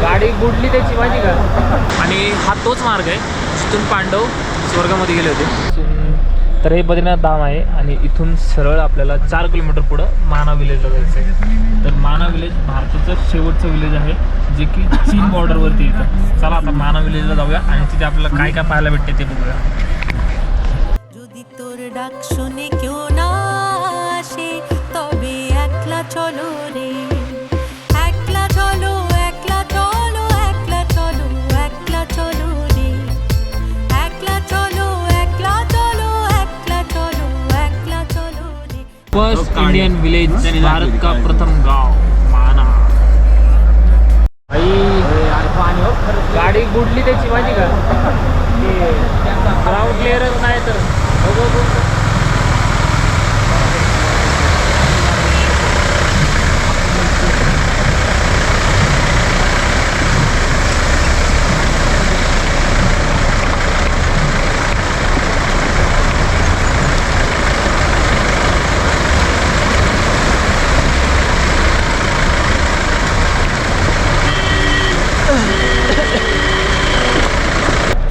गाडी बुडली त्याची माहिती का? आणि हा तोच मार्ग आहे जिथून पांडव स्वर्गामध्ये गेले होते. तर हे बद्रीनाथ धाम आहे आणि इथून सरळ आपल्याला चार किलोमीटर पुढं माना विलेजला जायचं आहे. तर माना विलेज भारताचं शेवटचं विलेज आहे जे की चीन बॉर्डरवरती येतं. चला आता माना विलेजला जाऊया आणि तिथे आपल्याला काय काय पाहायला भेटते ते बघूया. फर्स्ट इंडियन विलेज भारत का प्रथम गाव? माना. गाडी बुडली त्याची माहिती का? ग्राउंड क्लिअरच नाही तर बघू बघू.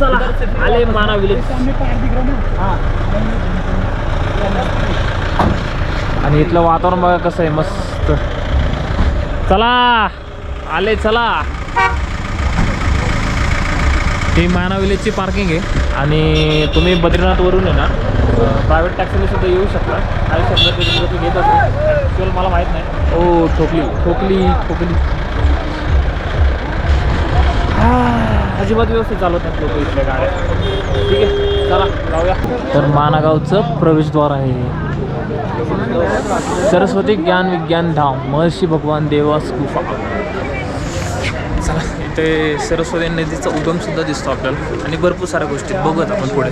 चला आले माना विलेज आणि इथलं वातावरण बघा कसं आहे मस्त. चला आले चला. ही माना विलेजची पार्किंग आहे. आणि तुम्ही बद्रीनाथवरून आहे ना प्रायव्हेट टॅक्सीने सुद्धा येऊ शकता. काही शंभर किलोमीटर तुम्ही घेत असेल. ॲक्च्युअल मला माहीत नाही. ओ ठोकली ठोकली ठोकली. हा, अजिबात व्यवस्थित चालवत नाहीत लोक इथल्या गाड्या. ठीक आहे चला जाऊया. तर मानागावचं प्रवेशद्वार आहे सरस्वती ज्ञान विज्ञान धाम महर्षी भगवान देवास गुफा. चला इथे सरस्वती नदीचा उगम सुद्धा दिसतो आपल्याला. आणि भरपूर साऱ्या गोष्टी बघत आपण पुढे.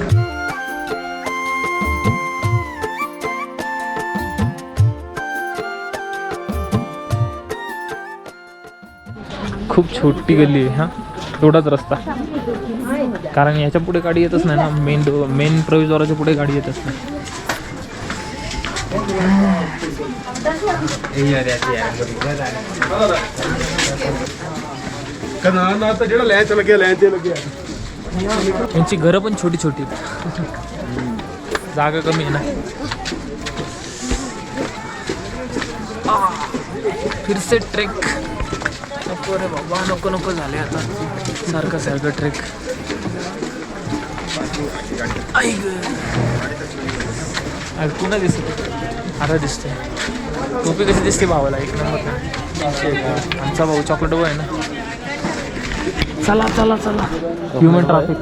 खूप छोटी गल्ली आहे हा. एवढाच रस्ता. कारण याच्यापुढे गाडी येतच नाही ना. मेन मेन प्रवेशद्वाराच्या पुढे गाडी येतच नाही. त्यांची घरं पण छोटी छोटी. जागा कमी आहे ना. फिरसे ट्रेक. नको रे बाबा नको नको झाले आता. सारखं सारखं ट्रेक ऐक ऐकू ना दिसत. आता दिसते टोपी कशी दिसते भावाला? एक नंबर आमचा भाऊ चॉकलेट आहे ना. चला चला चला. ह्युमन ट्रॅफिक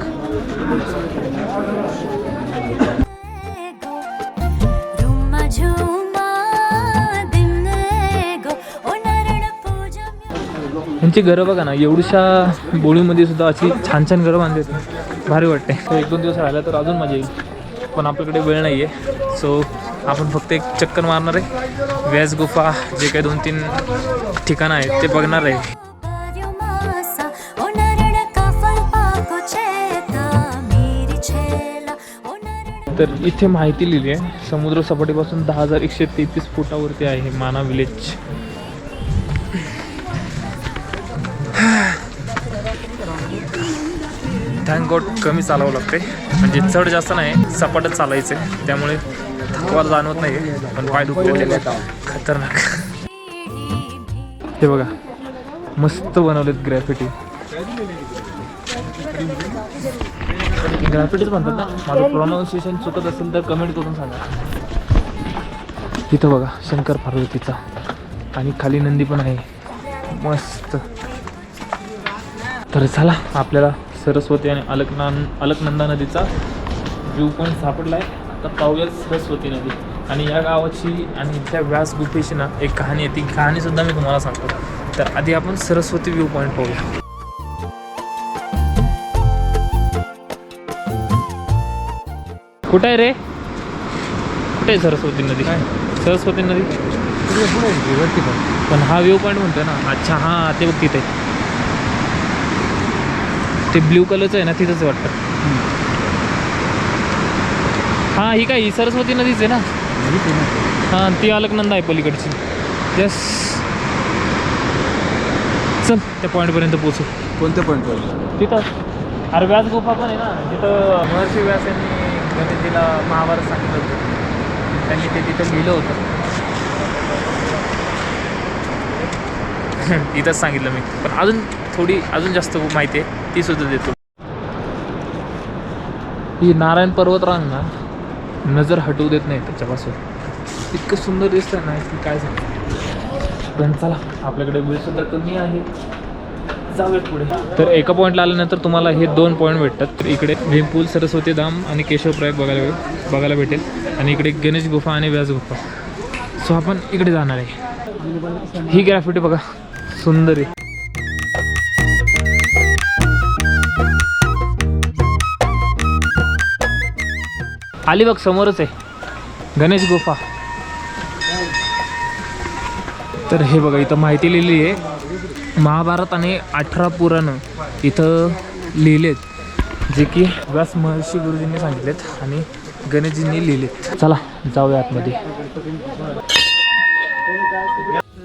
यांची घरं बघा ना एवढ्याशा बोळीमध्ये सुद्धा अशी छान छान घरं बांधली होती भारी वाटते तर हो, एक दोन दिवस राहिला तर अजून मजा येईल. पण आपल्याकडे वेळ नाही आहे सो आपण फक्त एक चक्कर मारणार आहे. व्यास गुफा जे काही दोन तीन ठिकाणं आहेत ते बघणार आहे. तर इथे माहिती लिहिली आहे. समुद्र सपाटीपासून दहा हजार एकशे तेहतीस फुटावरती आहे माना विलेज थँक गॉड कमी चालावं लागते म्हणजे चढ जास्त नाही सपाटच चालायचं आहे त्यामुळे थकवा जाणवत नाही पण पाय दुखते खतरनाक. हे बघा मस्त बनवलेत ग्रॅफिटी ग्रॅफिटीच म्हणतात ना? माझं प्रोनाऊन्सिएशन चुकत असेल तर कमेंट करून सांगा. इथं बघा शंकर पार्वतीचा. आणि खाली नंदी पण आहे. मस्त. तर चला आपल्याला सरस्वती आणि अलकनान अलकनंदा नदीचा व्ह्यू पॉईंट सापडला आहे आता पाहूयात सरस्वती नदी. आणि या गावाची आणि इथल्या व्यास गुफेची ना एक कहाणी आहे. ती कहाणीसुद्धा मी तुम्हाला सांगतो. तर आधी आपण सरस्वती व्ह्यू पॉईंट पाहूया. कुठं आहे रे? कुठे आहे सरस्वती नदी? सरस्वती नदी? पण. हा व्ह्यू पॉईंट म्हणतोय ना. अच्छा हां ते बघ तिथे. ते ब्ल्यू कलरचं आहे ना तिथंच वाटतं. हां ही काय ही सरस्वती नदीच आहे ना? हां ती अलकनंदा आहे पलीकडची. यस चल त्या पॉईंटपर्यंत पोचू कोणत्या पॉईंटवर तिथं. अरे व्यास गुफा पण आहे ना. तिथं महर्षी व्यास यांनी गणेशजीला महाभारत सांगितलं होतं. त्यांनी ते तिथं लिहिलं होतं. इथंच सांगितलं मी. पण अजून थोडी अजून जास्त माहिती आहे. ती सुद्धा देतो. ही नारायण पर्वत रांग ना नजर हटवू देत नाही त्याच्यापासून. इतकं सुंदर दिसतं ना की काय झालं? पण चला आपल्याकडे वेळ सुद्धा कमी आहे. जाऊयात पुढे. तर एका पॉईंटला आल्यानंतर तुम्हाला हे दोन पॉईंट भेटतात. तर इकडे भीमपूल सरस्वती धाम आणि केशवप्रयाग बघायला भेट बघायला भेटेल. आणि इकडे गणेश गुफा आणि व्यास गुफा. सो आपण इकडे जाणार आहे. ही ग्रॅफिटी बघा. सुंदर आहे. खाली बघ समोरच आहे. गणेश गुफा. तर हे बघा इथं माहिती लिहिली आहे. महाभारत आणि अठरा पुराणं इथं लिहिलेत. जे की व्यास महर्षी गुरुजींनी सांगितलेत आणि गणेशजींनी लिहिलेत. चला जाऊया आतमध्ये.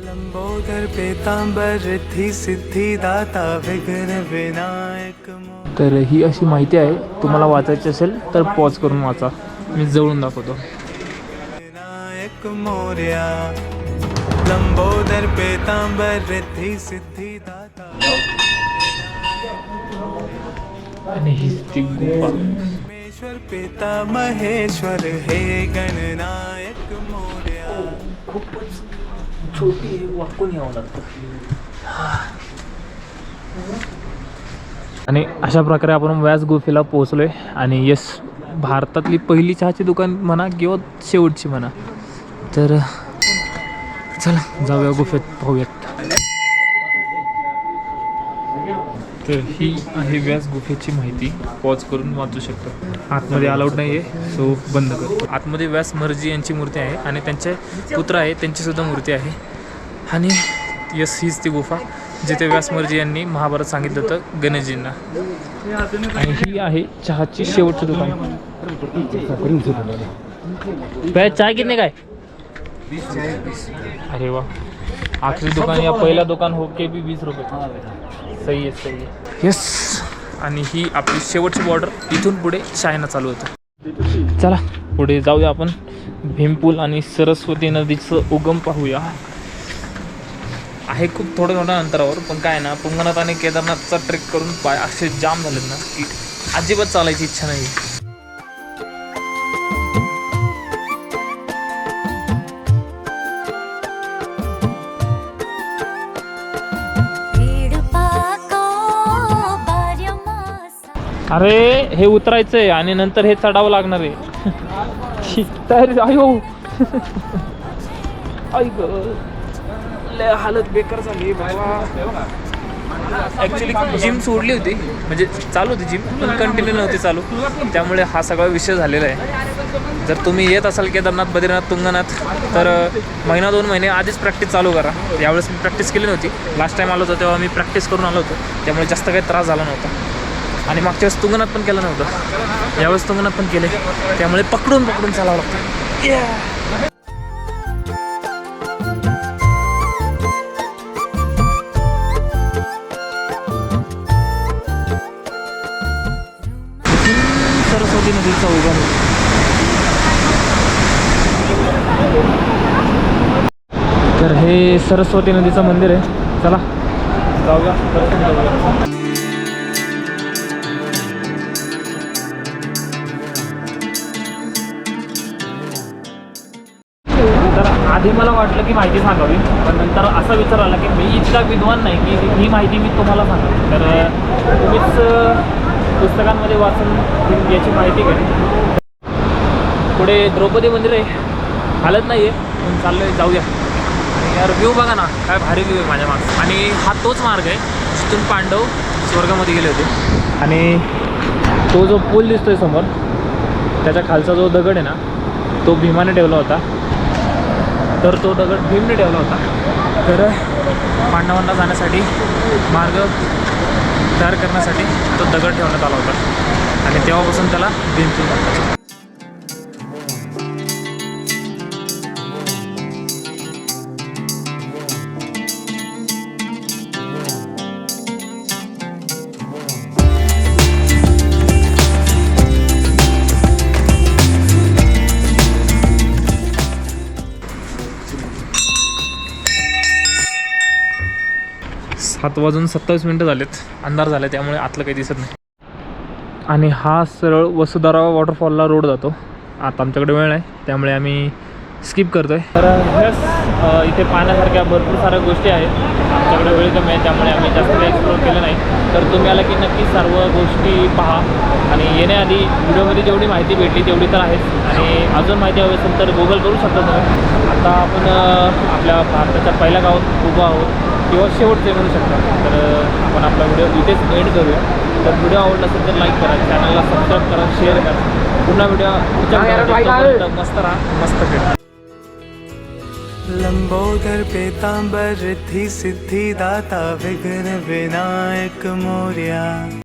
लंबोदर पेतांबर रिद्धी सिद्धी दाता विघ्न विनायक तर ही अशी माहिती आहे. तुम्हाला वाचायची असेल तर पॉज करून वाचा. मी जवळून दाखवतो. विनायक मोर्या लंबोदर पीतांबर रिद्धी सिद्धी दाता. आणि ही ती गुफा. परमेश्वर पिता महेश्वर हे गणनायक मोर्या. खूपच छोटी आहे वाकून यावं लागतं. आणि अशा प्रकारे आपण व्यास गुफेला पोहोचलोय. आणि यस भारतातली पहिली चहाची दुकान म्हणा किंवा शेवटची म्हणा. तर चला जाऊया गुफेत पाहूयात. तर ही आहे व्यास गुफेची माहिती. पॉज करून वाचू शकतो. आतमध्ये अलाउड नाही आहे सो बंद कर. आतमध्ये व्यास मर्जी यांची मूर्ती आहे आणि त्यांचे पुत्र आहे त्यांचीसुद्धा मूर्ती आहे. आणि यस हीच ती गुफा. जिथे व्यास मर्जी यांनी महाभारत सांगितलं होतं गणेशजींना. आणि ही आहे चहाची शेवटची दुकान. चाय कितने काय? अरे वा. आखरी दुकान या पहिला दुकान हो के भी वीस रुपये. सही आहे सही आहे. येस आणि ही आपली शेवटची बॉर्डर इथून पुढे चायना चालू होतं. चला पुढे जाऊया आपण. भीमपूल आणि सरस्वती नदीचं उगम पाहूया. आहे खूप थोडं थोडं अंतरावर पण काय ना पुंगनाथ आणि केदारनाथचा ट्रेक करून पाय असे जाम झालेत ना की अजिबात चालायची इच्छा नाही. अरे हे उतरायचं आहे आणि नंतर हे चढावं लागणार आहे. तयारी अयो आई लय हालत बेकार झाली. बाबा ॲक्च्युली जिम सोडली होती. म्हणजे चालू होती जिम पण कंटिन्यू नव्हती चालू. त्यामुळे हा सगळा विषय झालेला आहे. जर तुम्ही येत असाल केदारनाथ बद्रीनाथ तुंगनाथ तर महिना दोन महिने आधीच प्रॅक्टिस चालू करा. यावेळेस मी प्रॅक्टिस केली नव्हती. लास्ट टाईम आलो होतो तेव्हा मी प्रॅक्टिस करून आलो होतो. त्यामुळे जास्त काही त्रास झाला नव्हता. आणि मागच्या वेळेस तुंगनाथ पण केलं नव्हतं. यावेळेस तुंगनाथ पण केले. त्यामुळे पकडून पकडून चालावं लागतं. हे सरस्वती नदीचं मंदिर आहे. चला. जाऊया. तर आधी मला वाटलं की माहिती सांगावी पण नंतर असा विचार आला की मी इतका विद्वान नाही की ही माहिती मी तुम्हाला सांगावी. तर तुम्हीच पुस्तकांमध्ये वाचून याची माहिती घ्या. पुढे द्रौपदी मंदिर आहे हालत नाही आहे पण आहे जाऊया. यार व्ह्यू बघा ना काय भारी व्ह्यू आहे माझ्या मागं. आणि हा तोच मार्ग आहे जिथून पांडव स्वर्गामध्ये गेले होते. आणि तो जो पूल दिसतोय समोर त्याच्या खालचा जो दगड आहे ना तो भीमाने ठेवला होता. तर तो दगड भीमने ठेवला होता. तर पांडवांना जाण्यासाठी मार्ग तयार करण्यासाठी तो दगड ठेवण्यात आला होता. आणि तेव्हापासून त्याला भीमपूल म्हणतात सात वाजून सत्तावीस मिनटं झालेत. अंधार झाले त्यामुळे आतलं काही दिसत नाही. आणि हा सरळ वसुधारा वॉटरफॉलला रोड जातो. आता आमच्याकडे वेळ आहे त्यामुळे आम्ही स्किप करतो आहे तर हेच इथे पाहण्यासारख्या भरपूर साऱ्या गोष्टी आहेत. आमच्याकडे वेळ कमी आहे त्यामुळे आम्ही जास्त काही एक्सप्लोर केलं नाही. तर तुम्ही आला की नक्की सर्व गोष्टी पहा. आणि येण्याआधी व्हिडिओमध्ये जेवढी माहिती भेटली तेवढी तर आहेच. आणि अजून माहिती हवी असेल तर गुगल करू शकता तुम्ही. आता आपण आपल्या भारताच्या पहिल्या गावात उभं आहोत. किंवा शेवटचे म्हणू शकता. तर आपण आपला व्हिडिओ इथेच एंड करूया. तर व्हिडिओ आवडला असेल तर लाईक करा चॅनलला सबस्क्राईब करा शेअर करा. पुन्हा व्हिडिओ मस्त राहा मस्त खेळा. लंबोदर पीतांबर रिद्धि सिद्धि दाता विघ्न विनायक मोर्या.